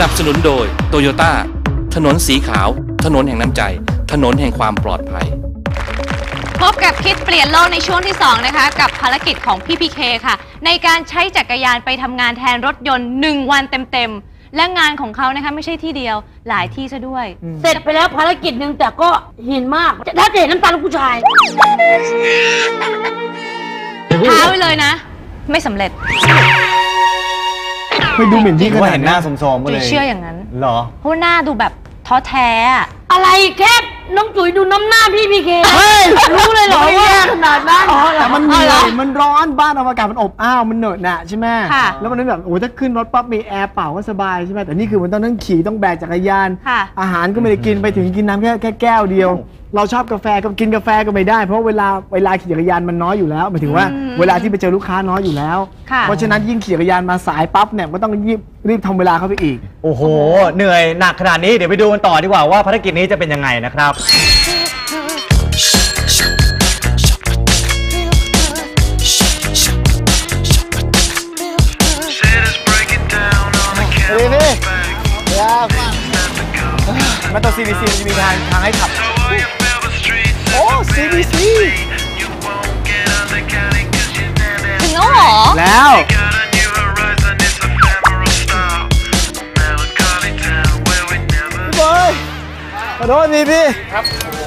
นับสนุนโดยโตโยต้าถนนสีขาว ถนนแห่งน้ำใจ ถนนแห่งความปลอดภัย พบกับคิดเปลี่ยนโลกในช่วงที่ 2 นะคะ กับภารกิจของพี่พีเคค่ะ ในการใช้จักรยานไปทำงานแทนรถยนต์ 1 วันเต็มๆ และงานของเขานะคะไม่ใช่ที่เดียวหลายที่ซะด้วย เสร็จไปแล้วภารกิจหนึ่งแต่ก็หินมากถ้าจะเห็นน้ำตาลูกผู้ชายท้าไว้เลยนะ ไม่สำเร็จ ไม่ดูเหม็นที่ขว่านาดเห็นหนั้น้านสมๆก็จุเลยยเชื่ออย่างนั้น เหรอ เพราะว่าหน้าดูแบบท้อแท้อะอะไรแค่น้องจุ๋ยดูน้ำหน้าพี่พีเครู้เลยเหรอว่าขนาดนั้นแต่มันเหนื่อยมันร้อนบ้านอากาศมันอบอ้าวมันเหนอะหนะใช่ไหมค่ะแล้วมันนั้นแบบโอ้ยถ้าขึ้นรถปั๊บมีแอร์เป่าก็สบายใช่ไหมแต่นี่คือมันต้องนั่งขี่ต้องแบกจักรยาน ค่ะอาหารก็ไม่ได้กินไปถึงกินน้ำแค่แค่แก้วเดียว เราชอบกาแฟก็กินกาแฟก็ไม่ได้ เพราะเวลาเวลาขี่จักรยานมันน้อยอยู่แล้วหมายถึงว่าอืมเวลาที่ไปเจอลูกค้าน้อยอยู่แล้ว ค่ะ เพราะฉะนั้นยิ่งขี่จักรยานมาสายปั๊บเนี่ยก็ต้องรีบรีบทำเวลาเข้าไปอีก โอ้โห เหนื่อยหนักขนาดนี้เดี๋ยวไปดูกันต่อดีกว่าว่าภารกิจนี้จะเป็นยังไงนะครับ เรเน่ยากมาต่อ CDC มันจะมีทางทางให้ขับโอ้ CDC ถึงแล้วเหรอ แล้ว พี่บอยขอโทษทีพี่ ครับโอ้โห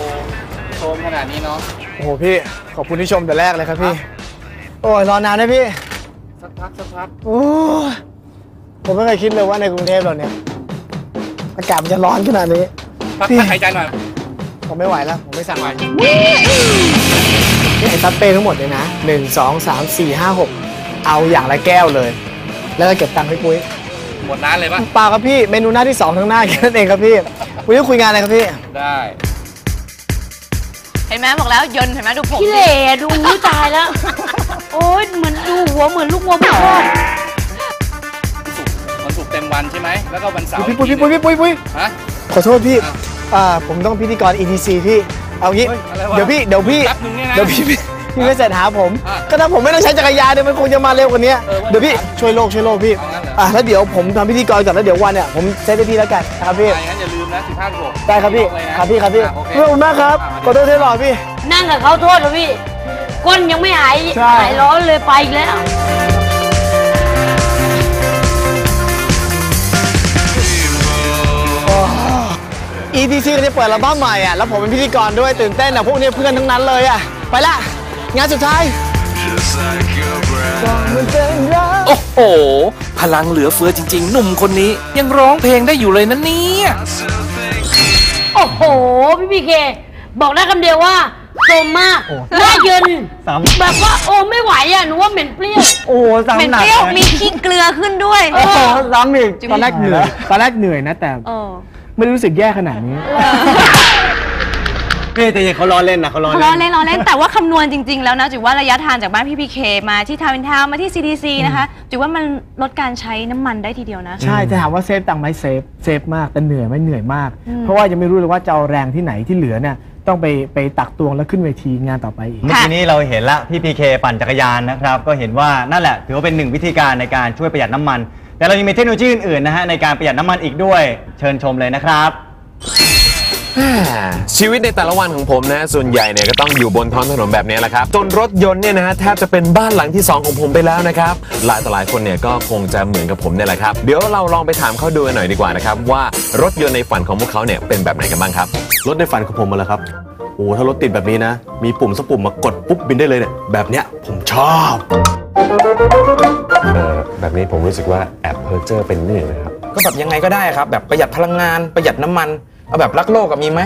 โชมขนาดนี้เนาะโอ้โหพี่ ขอบคุณที่ชมแต่แรกเลยครับพี่ โอ้ยรอนานนะพี่ สักพักสักพักโอ้ยผมไม่เคยคิดเลยว่าในกรุงเทพเราเนี่ย อากาศมันจะร้อนขนาดนี้ พักพี่ พักหายใจหน่อย ผมไม่ไหวแล้ว ผมไม่สั่งไหวนี่ไอ้ซัดเป้ทั้งหมดเลยนะหนึ่งสองสามสี่ห้าหกเอาอย่างละแก้วเลย แล้วก็เก็บตังค์ให้ปุ้ยหมดร้านเลยปะเปล่าครับพี่ เมนูหน้าที่สองทั้งหน้าแค่นั้นเองครับพี่วันนี้คุยงานอะไรครับพี่ ได้ เห็นไหมบอกแล้วยนต์เห็นไหมดูผมพี่เหล่ดูอุ๊ยตายแล้ว โอ๊ยเหมือนดูหัวเหมือนลูกวัวพ่อวันศุกร์เต็มวันใช่ไหม แล้วก็วันเสาร์พี่ปุ้ยพี่ปุ้ยพี่ปุ้ยปุ้ยฮะขอโทษพี่ อะอ่าผมต้องพิธีกร ETC พี่เอางี้ เฮ้ยอะไรวะเดี๋ยวพี่เดี๋ยวพี่แป๊บนึงเนี่ยนะเดี๋ยวพี่พี่พี่ไม่เสร็จหาผม อะก็ถ้าผมไม่ต้องใช้จักรยานเนี่ยมันคงจะมาเร็วกว่านี้เออว่าเดี๋ยวพี่อย่างนั้นช่วยโลกช่วยโลกพี่เอางั้นเหรออะแล้วเดี๋ยวผมทำพิธีกรก่อนแล้วเดี๋ยววันเนี่ยผมเซตให้พี่แล้วกันนะครับพี่อะงั้นอย่าลืมนะสิบห้าหกได้ครับพี่ครับพี่ครับพี่โอเคขอบคุณมากครับขอโทษที่รอพี่ นั่งกับเขาโทษเหรอพี่ก้นยังไม่หายใช่ หายร้อนเลยไปอีกแล้ว ETC ก็จะเปิดอัลบั้มใหม่อะแล้วผมเป็นพิธีกรด้วยตื่นเต้นอะพวกนี้เพื่อนทั้งนั้นเลยอะไปละ งานสุดท้ายก่อนมันเป็นรักโอ้โห พลังเหลือเฟือจริง ๆ หนุ่มคนนี้ยังร้องเพลงได้อยู่เลยนะเนี่ย โอ้โห พี่พีเค บอกได้คำเดียวว่าโซมมากหน้าเยินสาม แบบว่าโอ้ไม่ไหวอะหนูว่าเหม็นเปรี้ยว โอ้โหเหม็นซ้ำหนัเปกรี้ยวมีขี้เกลือขึ้นด้วย โอ้โหซ้ำอีกตอนแรกเหนื่อยตอนแรกเหนื่อยนะแต่ เออ ไม่ได้รู้สึกแย่ขนาดนี้นี่แต่ยังเขาล้อเล่นนะเขาล้อล้เล่อนเล่นล้อเล่นแต่ว่าคำนวณจริง ๆ แล้วนะจุ๋ยว่าระยะทางจากบ้านพี่พีเคมาที่ทาวน์อินทาวน์มาที่ CDC นะคะจุ๋ยว่ามันลดการใช้น้ำมันได้ทีเดียวนะ ใช่แต่ถามว่าเซฟตังค์ไหมเซฟเซฟมากแต่เหนื่อยไหมเหนื่อยมาก อืม เพราะว่ายังไม่รู้เลยว่าจะเอาแรงที่ไหนที่เหลือเนี่ยต้องไปไปตักตวงแล้วขึ้นเวทีงานต่อไปอีก เมื่อกี้นี้เราเห็นละพี่พีเคปั่นจักรยานนะครับ ก็เห็นว่านั่นแหละ ถือว่าเป็นหนึ่งวิธีการในการช่วยประหยัดน้ำมัน แต่เรายังมีเทคโนโลยีอื่นๆนะฮะในการประหยัดน้ำมันอีกด้วย เชิญชมเลยนะครับ ชีวิตในแต่ละวันของผมนะ ส่วนใหญ่เนี่ยก็ต้องอยู่บนท้องถนนแบบนี้แหละครับ จนรถยนต์เนี่ยนะฮะแทบจะเป็นบ้านหลังที่ 2 ของผมไปแล้วนะครับ หลายต่อหลายคนเนี่ยก็คงจะเหมือนกับผมเนี่ยแหละครับ เดี๋ยวเราลองไปถามเขาดูกันหน่อยดีกว่านะครับ ว่ารถยนต์ในฝันของพวกเขาเนี่ยเป็นแบบไหนกันบ้างครับ รถในฝันของผมมาแล้วครับ โอ้โหถ้ารถติดแบบนี้นะ มีปุ่มสักปุ่มมากดปุ๊บบินได้เลยเนี่ย แบบเนี้ยผมชอบ เออแบบนี้ผมรู้สึกว่าแอบเพอร์เจอร์เป็นนิดนึงนะครับ ก็แบบยังไงก็ได้ครับ แบบประหยัดพลังงานประหยัดน้ำมัน เอาแบบรักโลกกับมีไหม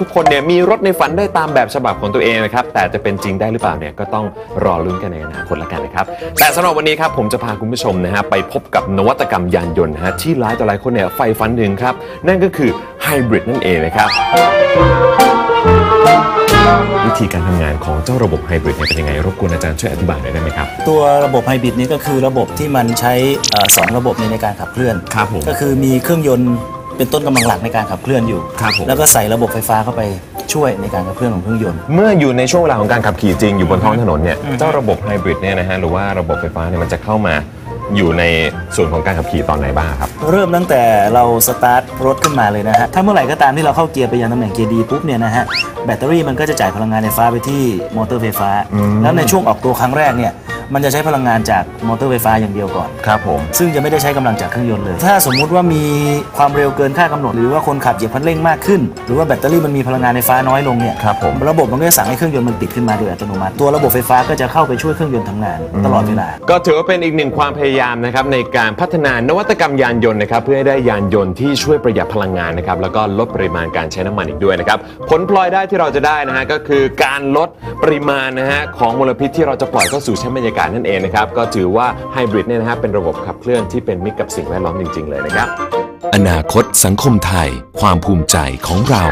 ทุกคนเนี่ยมีรถในฝันได้ตามแบบฉบับของตัวเองนะครับ แต่จะเป็นจริงได้หรือเปล่าเนี่ยก็ต้องรอลุ้นกันในอนาคตละกันนะครับ แต่สำหรับวันนี้ครับผมจะพาคุณผู้ชมนะฮะไปพบกับนวัตกรรมยานยนต์นะฮะที่หลายต่อหลายคนเนี่ยใฝ่ฝันถึงครับ นั่นก็คือไฮบริดนั่นเองนะครับ วิธีการทำงานของเจ้าระบบไฮบริดเนี่ยเป็นยังไงรบกวนอาจารย์ช่วยอธิบายหน่อยได้ไหมครับ ตัวระบบไฮบริดนี้ก็คือระบบที่มันใช้เอ่อสองระบบในการขับเคลื่อน ครับผม ก็คือมีเครื่องยนต์ เป็นต้นกำลังหลักในการขับเคลื่อนอยู่ ครับผม แล้วก็ใส่ระบบไฟฟ้าเข้าไปช่วยในการขับเคลื่อนของเครื่องยนต์ เมื่ออยู่ในช่วงเวลาของการขับขี่จริงอยู่บนท้องถนนเนี่ยเจ้าระบบไฮบริดเนี่ยนะฮะหรือว่าระบบไฟฟ้าเนี่ยมันจะเข้ามาอยู่ในส่วนของการขับขี่ตอนไหนบ้างครับ เริ่มตั้งแต่เราสตาร์ทรถขึ้นมาเลยนะฮะ ถ้าเมื่อไหร่ก็ตามที่เราเข้าเกียร์ไปยังตำแหน่งเกียร์ดีปุ๊บเนี่ยนะฮะ แบตเตอรี่มันก็จะจ่ายพลังงานไฟฟ้าไปที่มอเตอร์ไฟฟ้า แล้วในช่วงออกตัวครั้งแรกเนี่ย มันจะใช้พลังงานจากมอเตอร์ไฟฟ้าอย่างเดียวก่อน ครับผม ซึ่งจะไม่ได้ใช้กำลังจากเครื่องยนต์เลย ถ้าสมมุติว่ามีความเร็วเกินค่ากำหนด หรือว่าคนขับเหยียบคันเร่งมากขึ้น หรือว่าแบตเตอรี่มันมีพลังงานไฟฟ้าน้อยลงเนี่ยครับผมระบบมันก็จะสั่งให้เครื่องยนต์มันติดขึ้นมาโดยอัตโนมัติตัวระบบไฟฟ้าก็จะเข้าไปช่วยเครื่องยนต์ทำงานตลอดเวลา ก็ถือว่าเป็นอีกหนึ่งความพยายามนะครับในการพัฒนานวัตกรรมยานยนต์นะครับเพื่อให้ได้ยานยนต์ที่ช่วยประหยัดพลังงานนะครับแล้วก็ลดปริมาณการใช้น้ำมันอีกด้วยนะครับผลพลอยได้ที่เราจะได้นะฮะก็คือการลดปริมาณนะฮะของมลพิษที่เราจะปล่อยเข้าสู่ชั้นบรรยากาศนั่นเองนะครับ ก็ถือว่าไฮบริดเนี่ยนะฮะเป็นระบบขับเคลื่อนที่เป็นมิตรกับสิ่งแวดล้อมจริง ๆ เลยนะครับ อนาคตสังคมไทย ความภูมิใจของเรา